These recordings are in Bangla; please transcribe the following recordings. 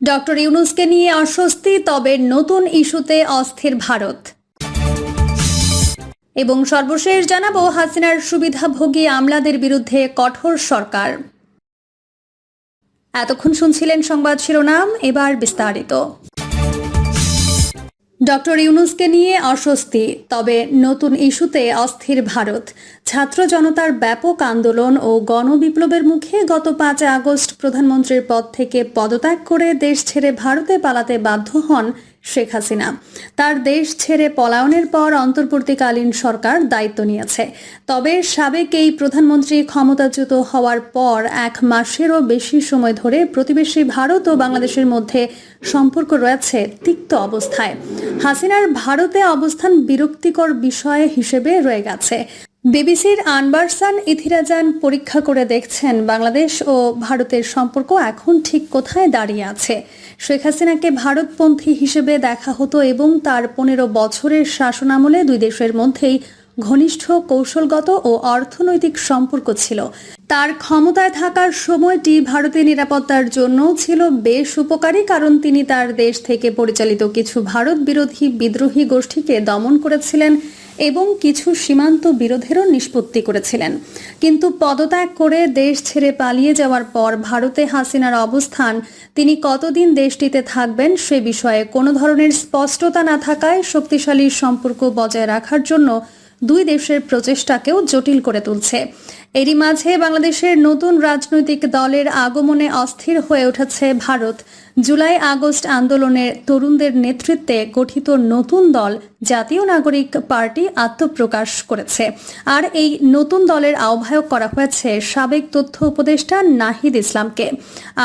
ডক্টর ইউনুসকে নিয়ে অস্বস্তি তবে নতুন ইস্যুতে অস্থির ভারত। এবং সর্বশেষ জানাব, হাসিনার সুবিধাভোগী আমলাদের বিরুদ্ধে কঠোর সরকার। এতক্ষণ শুনছিলেন সংবাদ শিরোনাম, এবার বিস্তারিত। ডক্টর ইউনুসকে নিয়ে অস্বস্তি, তবে নতুন ইস্যুতে অস্থির ভারত। ছাত্র জনতার ব্যাপক আন্দোলন ও গণবিপ্লবের মুখে গত পাঁচ আগস্ট প্রধানমন্ত্রীর পদ থেকে পদত্যাগ করে দেশ ছেড়ে ভারতে পালাতে বাধ্য হন শেখ হাসিনা। তার দেশ ছেড়ে পলায়নের পর অন্তর্বর্তীকালীন সরকার দায়িত্ব নিয়েছে। তবে সাবেক এই প্রধানমন্ত্রী ক্ষমতাচ্যুত হওয়ার পর এক মাসেরও বেশি সময় ধরে প্রতিবেশী ভারত ও বাংলাদেশের মধ্যে সম্পর্ক রয়েছে তিক্ত অবস্থায়। হাসিনার ভারতে অবস্থান বিরক্তিকর বিষয় হিসেবে রয়ে গেছে। বিবিসির আনবারসান ইথিরাজান পরীক্ষা করে দেখছেন বাংলাদেশ ও ভারতের সম্পর্ক এখন ঠিক কোথায় দাঁড়িয়ে আছে। শেখ হাসিনাকে ভারতপন্থী হিসেবে দেখা হতো এবং তার পনেরো বছরের শাসনামলে দুই দেশের মধ্যেই ঘনিষ্ঠ কৌশলগত ও অর্থনৈতিক সম্পর্ক ছিল। তার ক্ষমতায় থাকার সময়টি ভারতের নিরাপত্তার জন্য ছিল বেশ উপকারী কারণ তিনি তার দেশ থেকে পরিচালিত কিছু ভারত বিরোধী বিদ্রোহী গোষ্ঠীকে দমন করেছিলেন। এবং কিছু সীমান্ত বিরোধেরও নিষ্পত্তি করেছিলেন। কিন্তু পদত্যাগ করে দেশ ছেড়ে পালিয়ে যাওয়ার পর ভারতে হাসিনার অবস্থান, তিনি কতদিন দেশটিতে থাকবেন সে বিষয়ে কোনো ধরনের স্পষ্টতা না থাকায় শক্তিশালী সম্পর্ক বজায় রাখার জন্য দুই দেশের প্রচেষ্টাকেও জটিল করে তুলছে। এরই মাঝে বাংলাদেশের নতুন রাজনৈতিক দলের আগমনে অস্থির হয়ে উঠেছে ভারত। জুলাই আগস্ট আন্দোলনের তরুণদের নেতৃত্বে গঠিত নতুন দল জাতীয় নাগরিক পার্টি আত্মপ্রকাশ করেছে। আর এই নতুন দলের আহ্বায়ক করা হয়েছে সাবেক তথ্য উপদেষ্টা নাহিদ ইসলামকে।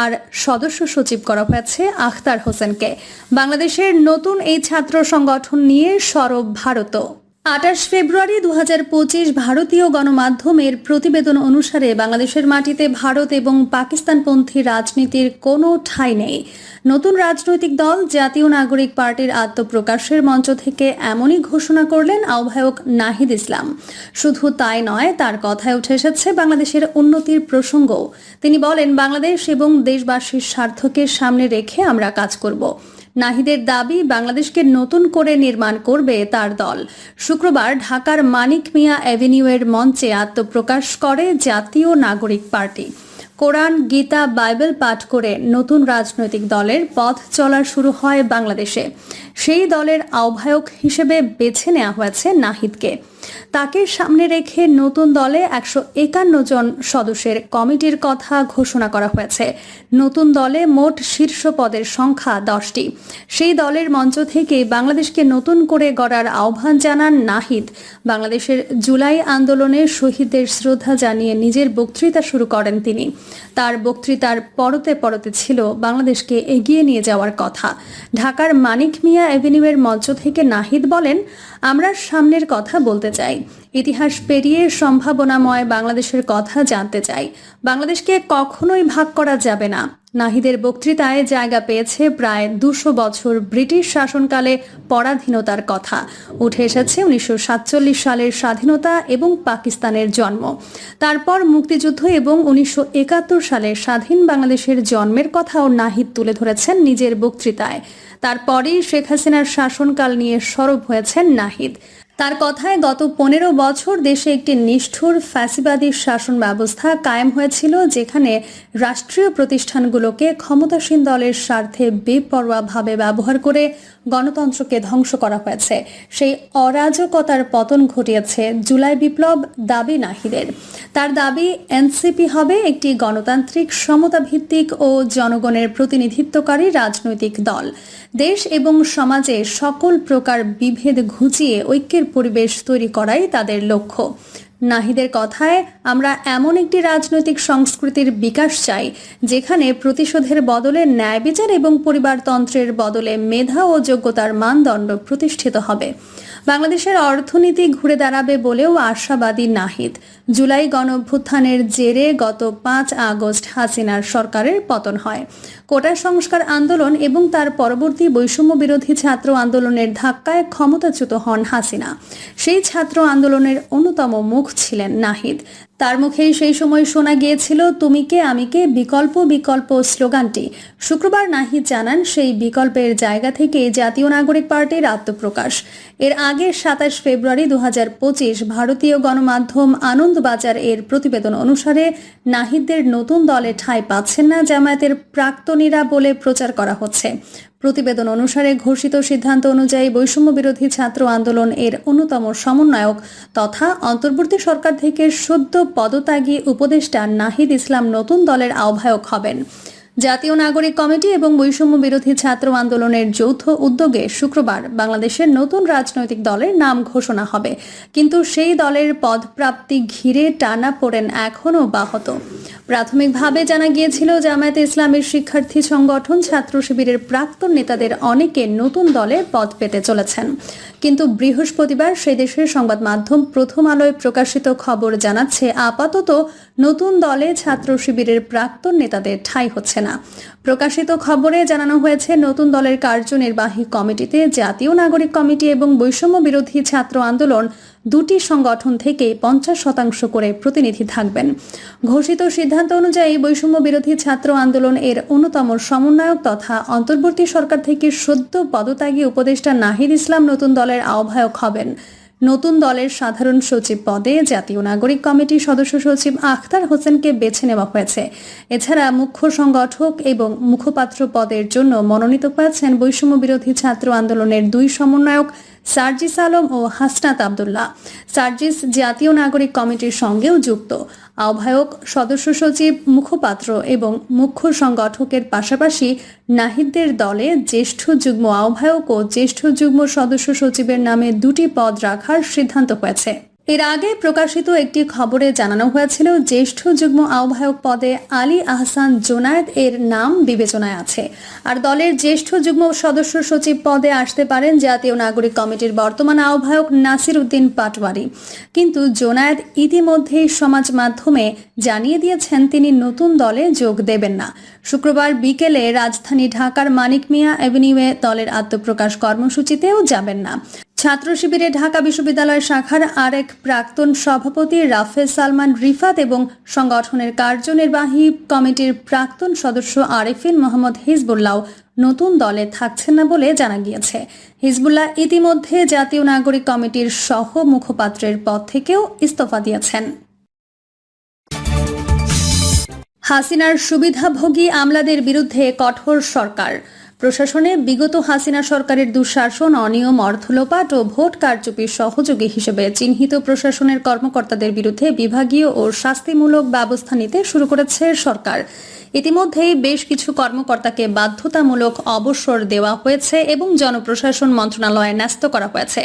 আর সদস্য সচিব করা হয়েছে আখতার হোসেনকে। বাংলাদেশের নতুন এই ছাত্র সংগঠন নিয়ে সরব ভারতও। আঠাশ ফেব্রুয়ারি দু হাজার পঁচিশ ভারতীয় গণমাধ্যমের প্রতিবেদন অনুসারে বাংলাদেশের মাটিতে ভারত এবং পাকিস্তানপন্থী রাজনীতির কোনো ঠাঁই নেই। নতুন রাজনৈতিক দল জাতীয় নাগরিক পার্টির আত্মপ্রকাশের মঞ্চ থেকে এমনই ঘোষণা করলেন আহ্বায়ক নাহিদ ইসলাম। শুধু তাই নয়, তার কথায় উঠে এসেছে বাংলাদেশের উন্নতির প্রসঙ্গও তিনি বলেন, বাংলাদেশ এবং দেশবাসীর স্বার্থকে সামনে রেখে আমরা কাজ করব। নাহিদের দাবি, বাংলাদেশকে নতুন করে নির্মাণ করবে তার দল। শুক্রবার ঢাকার মানিক মিয়া অ্যাভিনিউয়ের মঞ্চে আত্মপ্রকাশ করে জাতীয় নাগরিক পার্টি। কোরআন, গীতা, বাইবেল পাঠ করে নতুন রাজনৈতিক দলের পথ চলা শুরু হয় বাংলাদেশে। সেই দলের আহ্বায়ক হিসেবে বেছে নেওয়া হয়েছে নাহিদকে। তাকে সামনে রেখে নতুন দলে একশো একান্ন জন সদস্যের কমিটির কথা ঘোষণা করা হয়েছে। নতুন দলে মোট শীর্ষ পদের সংখ্যা দশটি। সেই দলের মঞ্চ থেকে বাংলাদেশকে নতুন করে গড়ার আহ্বান জানান নাহিদ। বাংলাদেশের জুলাই আন্দোলনে শহীদদের শ্রদ্ধা জানিয়ে নিজের বক্তৃতা শুরু করেন তিনি। তার বক্তৃতার পরতে পরতে ছিল বাংলাদেশকে এগিয়ে নিয়ে যাওয়ার কথা। ঢাকার মানিক মিয়া অ্যাভিনিউয়ের মঞ্চ থেকে নাহিদ বলেন, আমরা সামনের কথা বলতে চাই। ইতিহাস পেরিয়ে সম্ভাবনাময় বাংলাদেশের কথা জানতে চাই। বাংলাদেশকে কখনোই ভাগ করা যাবে না। নাহিদের বক্তৃতায় জায়গা পেয়েছে প্রায় দুশো বছর ব্রিটিশ শাসনকালে পরাধীনতার কথা। উঠে এসেছে উনিশশো সাতচল্লিশ সালের স্বাধীনতা এবং পাকিস্তানের জন্ম। তারপর মুক্তিযুদ্ধ এবং উনিশশো একাত্তর সালে স্বাধীন বাংলাদেশের জন্মের কথাও নাহিদ তুলে ধরেছেন নিজের বক্তৃতায়। তারপরেই শেখ হাসিনার শাসনকাল নিয়ে সরব হয়েছেন নাহিদ। তার কথায় গত পনেরো বছর দেশে একটি নিষ্ঠুর ফ্যাসিবাদী শাসন ব্যবস্থা কায়েম হয়েছিল, যেখানে রাষ্ট্রীয় প্রতিষ্ঠানগুলোকে ক্ষমতাসীন দলের স্বার্থে বেপরোয়াভাবে ব্যবহার করে গণতন্ত্রকে ধ্বংস করা হয়েছে। সেই অরাজকতার পতন ঘটিয়েছে জুলাই বিপ্লব দাবি নাহিদের। তার দাবি, এনসিপি হবে একটি গণতান্ত্রিক, সমতাভিত্তিক ও জনগণের প্রতিনিধিত্বকারী রাজনৈতিক দল। দেশ এবং সমাজে সকল প্রকার বিভেদ ঘুচিয়ে ঐক্যের পরিবেশ তৈরি করাই তাদের লক্ষ্য। নাহিদের কথায়, আমরা এমন একটি রাজনৈতিক সংস্কৃতির বিকাশ চাই, যেখানে প্রতিশোধের বদলে ন্যায় বিচার এবং পরিবারতন্ত্রের বদলে মেধা ও যোগ্যতার মানদণ্ড প্রতিষ্ঠিত হবে। বাংলাদেশের অর্থনীতি ঘুরে দাঁড়াবে বলেও আশাবাদী নাহিদ। জুলাই গণভ্যুত্থানের জেরে গত পাঁচ আগস্ট হাসিনার সরকারের পতন হয়। কোটা সংস্কার আন্দোলন এবং তার পরবর্তী বৈষম্য বিরোধী ছাত্র আন্দোলনের ধাক্কায় ক্ষমতাচ্যুত হন হাসিনা। সেই ছাত্র আন্দোলনের অন্যতম মুখ ছিলেন নাহিদ। তার মুখেই সেই সময় শোনা গিয়েছিল, তুমি কে বিকল্প বিকল্প স্লোগানটি। শুক্রবার নাহিদ জানান, সেই বিকল্পের জায়গা থেকে জাতীয় নাগরিক পার্টির আত্মপ্রকাশ। এর আগে সাতাশ ফেব্রুয়ারি দু হাজার পঁচিশ ভারতীয় গণমাধ্যম আনন্দবাজার এর প্রতিবেদন অনুসারে নাহিদদের নতুন দলে ঠাঁই পাচ্ছেন না জামায়াতের প্রাক্তনীরা বলে প্রচার করা হচ্ছে। প্রতিবেদন অনুসারে ঘোষিত সিদ্ধান্ত অনুযায়ী বৈষম্য বিরোধী ছাত্র আন্দোলন এর অন্যতম সমন্বয়ক তথা অন্তর্বর্তী সরকার থেকে সদ্য পদত্যাগী উপদেষ্টা নাহিদ ইসলাম নতুন দলের আহ্বায়ক হবেন। জাতীয় নাগরিক কমিটি এবং বৈষম্য বিরোধী ছাত্র আন্দোলনের যৌথ উদ্যোগে শুক্রবার বাংলাদেশের নতুন রাজনৈতিক দলের নাম ঘোষণা হবে। কিন্তু সেই দলের পদপ্রাপ্তি ঘিরে টানা পড়েন এখনও বাহত প্রাথমিকভাবে জানা গিয়েছিল, জামায়াতে ইসলামের শিক্ষার্থী সংগঠন ছাত্র শিবিরের প্রাক্তন নেতাদের অনেকে নতুন দলে পদ পেতে চলেছেন। কিন্তু বৃহস্পতিবার সেই দেশের সংবাদ মাধ্যম প্রথম আলোয় প্রকাশিত খবর জানাচ্ছে, আপাতত নতুন দলে ছাত্র শিবিরের প্রাক্তন নেতাদের ঠাঁই হচ্ছে না। প্রকাশিত খবরে জানানো হয়েছে, নতুন দলের কার্যনির্বাহী কমিটিতে জাতীয় নাগরিক কমিটি এবং বৈষম্য বিরোধী ছাত্র আন্দোলন দুটি সংগঠন থেকে পঞ্চাশ শতাংশ করে প্রতিনিধি থাকবেন। ঘোষিত সিদ্ধান্ত অনুযায়ী বৈষম্য বিরোধী ছাত্র আন্দোলন এর অন্যতম সমন্বয়ক তথা অন্তর্বর্তী সরকার থেকে সদ্য পদত্যাগী উপদেষ্টা নাহিদ ইসলাম নতুন দলের আহ্বায়ক হবেন। নতুন দলের সাধারণ সচিব পদে জাতীয় নাগরিক কমিটির সদস্য সচিব আখতার হোসেনকে বেছে নেওয়া হয়েছে। এছাড়া মুখ্য সংগঠক এবং মুখপাত্র পদের জন্য মনোনীত হয়েছেন বৈষম্য বিরোধী ছাত্র আন্দোলনের দুই সমন্বয়ক সার্জিস আলম ও হাসনাত আবদুল্লাহ। সার্জিস জাতীয় নাগরিক কমিটির সঙ্গেও যুক্ত। আহ্বায়ক, সদস্য সচিব, মুখপাত্র এবং মুখ্য সংগঠকের পাশাপাশি নাহিদদের দলে জ্যেষ্ঠ যুগ্ম আহ্বায়ক ও জ্যেষ্ঠ যুগ্ম সদস্য সচিবের নামে দুটি পদ রাখার সিদ্ধান্ত হয়েছে। এর আগে প্রকাশিত একটি খবরে জানানো হয়েছিল, জ্যেষ্ঠ যুগ্ম আহ্বায়ক পদে আলী আহসান জোনায়েদ এর নাম বিবেচনায় আছে। আর দলের জ্যেষ্ঠ যুগ্ম সদস্য সচিব পদে আসতে পারেন জাতীয় নাগরিক কমিটির বর্তমান আহ্বায়ক নাসির উদ্দিন পাটওয়ারি কিন্তু জোনায়েদ ইতিমধ্যেই সমাজ মাধ্যমে জানিয়ে দিয়েছেন, তিনি নতুন দলে যোগ দেবেন না। শুক্রবার বিকেলে রাজধানী ঢাকার মানিক মিয়া অ্যাভিনিউয়ে দলের আত্মপ্রকাশ কর্মসূচিতেও যাবেন না। ছাত্র শিবিরে ঢাকা বিশ্ববিদ্যালয় শাখার আরেক প্রাক্তন সভাপতি রাফেজ সালমান রিফাত এবং সংগঠনের কার্যনির্বাহী কমিটির প্রাক্তন সদস্য আরিফিন মোহাম্মদ হিজবুল্লাহ নতুন দলে থাকছেন না বলে জানা গিয়েছে। হিজবুল্লাহ ইতিমধ্যে জাতীয় নাগরিক কমিটির সহ মুখপাত্রের পদ থেকেও ইস্তফা দিয়েছেন। হাসিনার সুবিধাভোগী আমলাদের বিরুদ্ধে কঠোর সরকার। প্রশাসনে বিগত হাসিনা সরকারের দুঃশাসন, অনিয়ম, অর্থলোপাট ও ভোট কারচুপির সহযোগী হিসেবে চিহ্নিত প্রশাসনের কর্মকর্তাদের বিরুদ্ধে বিভাগীয় ও শাস্তিমূলক ব্যবস্থা নিতে শুরু করেছে সরকার। ইতিমধ্যেই বেশ কিছু কর্মকর্তাকে বাধ্যতামূলক অবসর দেওয়া হয়েছে এবং জনপ্রশাসন মন্ত্রণালয়ে ন্যস্ত করা হয়েছে।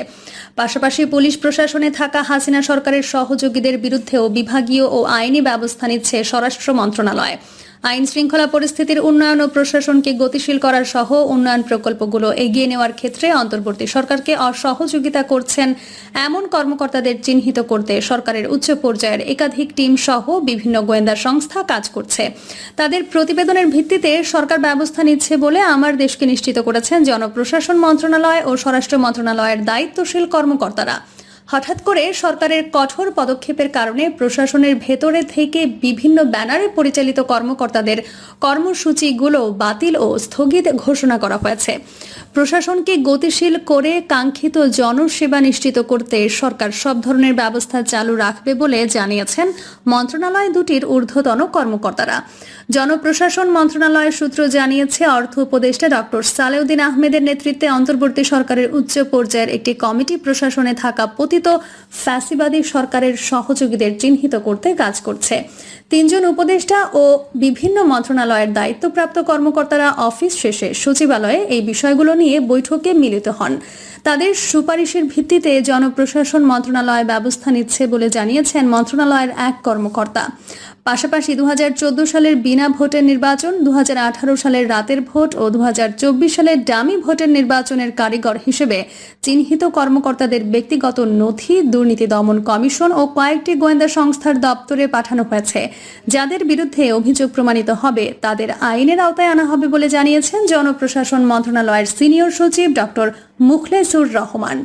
পাশাপাশি পুলিশ প্রশাসনে থাকা হাসিনা সরকারের সহযোগীদের বিরুদ্ধেও বিভাগীয় ও আইনি ব্যবস্থা নিচ্ছে স্বরাষ্ট্র মন্ত্রণালয়। আইন শৃঙ্খলা পরিস্থিতির উন্নয়ন ও প্রশাসনকে গতিশীল করার সহ উন্নয়ন প্রকল্পগুলো এগিয়ে নেওয়ার ক্ষেত্রে অন্তর্বর্তী সরকারকে অসহযোগিতা করছেন এমন কর্মকর্তাদের চিহ্নিত করতে সরকারের উচ্চ পর্যায়ের একাধিক টিম সহ বিভিন্ন গোয়েন্দা সংস্থা কাজ করছে। তাদের প্রতিবেদনের ভিত্তিতে সরকার ব্যবস্থা নিচ্ছে বলে আমার দেশকে নিশ্চিত করেছেন জনপ্রশাসন মন্ত্রণালয় ও স্বরাষ্ট্র মন্ত্রণালয়ের দায়িত্বশীল কর্মকর্তারা। হঠাৎ করে সরকারের কঠোর পদক্ষেপের কারণে প্রশাসনের ভেতরে থেকে বিভিন্ন ব্যানারে পরিচালিত কর্মকর্তাদের কর্মসূচিগুলো বাতিল ও স্থগিত ঘোষণা করা হয়েছে। প্রশাসনকে গতিশীল করে কাঙ্ক্ষিত জনসেবা নিশ্চিত করতে সরকার সব ধরনের ব্যবস্থা চালু রাখবে বলে জানিয়েছেন মন্ত্রণালয় দুটির ঊর্ধ্বতন কর্মকর্তারা। জনপ্রশাসন মন্ত্রণালয়ের সূত্র জানিয়েছে, অর্থ উপদেষ্টা ডক্টর সালেউদ্দিন আহমেদের নেতৃত্বে অন্তর্বর্তী সরকারের উচ্চ পর্যায়ের একটি কমিটি প্রশাসনে থাকা পতিত ফ্যাসিবাদী সরকারের সহযোগীদের চিহ্নিত করতে কাজ করছে। তিনজন উপদেষ্টা ও বিভিন্ন মন্ত্রণালয়ের দায়িত্বপ্রাপ্ত কর্মকর্তারা অফিস শেষে সচিবালয়ে এই বিষয়গুলো নিয়ে বৈঠকে মিলিত হন। তাদের সুপারিশের ভিত্তিতে জনপ্রশাসন মন্ত্রণালয় ব্যবস্থা নিচ্ছে বলে জানিয়েছেন মন্ত্রণালয়ের এক কর্মকর্তা। পাশাপাশি দু হাজার চোদ্দ সালের বিনা ভোটের নির্বাচন দু হাজার আঠারো সালের রাতের ভোট ও দুহাজার চব্বিশ সালের ডামি ভোটের নির্বাচনের কারিগর হিসেবে চিহ্নিত কর্মকর্তাদের ব্যক্তিগত নথি, দুর্নীতি দমন কমিশন ও কয়েকটি গোয়েন্দা সংস্থার দপ্তরে পাঠানো হয়েছে। যাদের বিরুদ্ধে অভিযোগ প্রমাণিত হবে, তাদের আইনের আওতায় আনা হবে বলে জানিয়েছেন জনপ্রশাসন মন্ত্রণালয়ের সিনিয়র সচিব ডক্টর মুখলেসুর রহমান।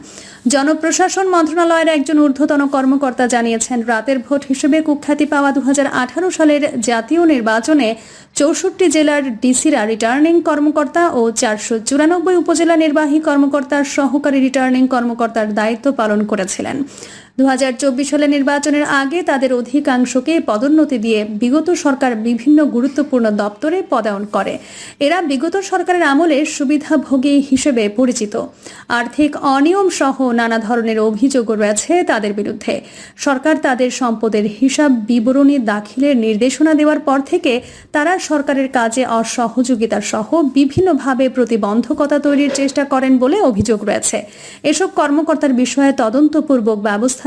জনপ্রশাসন মন্ত্রণালয়ের একজন ঊর্ধ্বতন কর্মকর্তা জানিয়েছেন, রাতের ভোট হিসেবে কুখ্যাতি পাওয়া দু হাজার আট সালের জাতীয় নির্বাচনে চৌষট্টি জেলার ডিসিরা রিটার্নিং কর্মকর্তা ও চারশো চুরানব্বই উপজেলা নির্বাহী কর্মকর্তার সহকারী রিটার্নিং কর্মকর্তার দায়িত্ব পালন করেছিলেন। দু সালের নির্বাচনের আগে তাদের অধিকাংশকে পদোন্নতি দিয়ে বিগত সরকার বিভিন্ন গুরুত্বপূর্ণ দপ্তরে পদায়ন করে। এরা বিগত সরকারের আমলে সুবিধাভোগী হিসেবে পরিচিত। আর্থিক অনিয়ম সহ নানা ধরনের অভিযোগ রয়েছে তাদের বিরুদ্ধে। সরকার তাদের সম্পদের হিসাব বিবরণী দাখিলের নির্দেশনা দেওয়ার পর থেকে তারা সরকারের কাজে অসহযোগিতা সহ বিভিন্নভাবে প্রতিবন্ধকতা তৈরির চেষ্টা করেন বলে অভিযোগ রয়েছে। এসব কর্মকর্তার বিষয়ে তদন্তপূর্বক ব্যবস্থা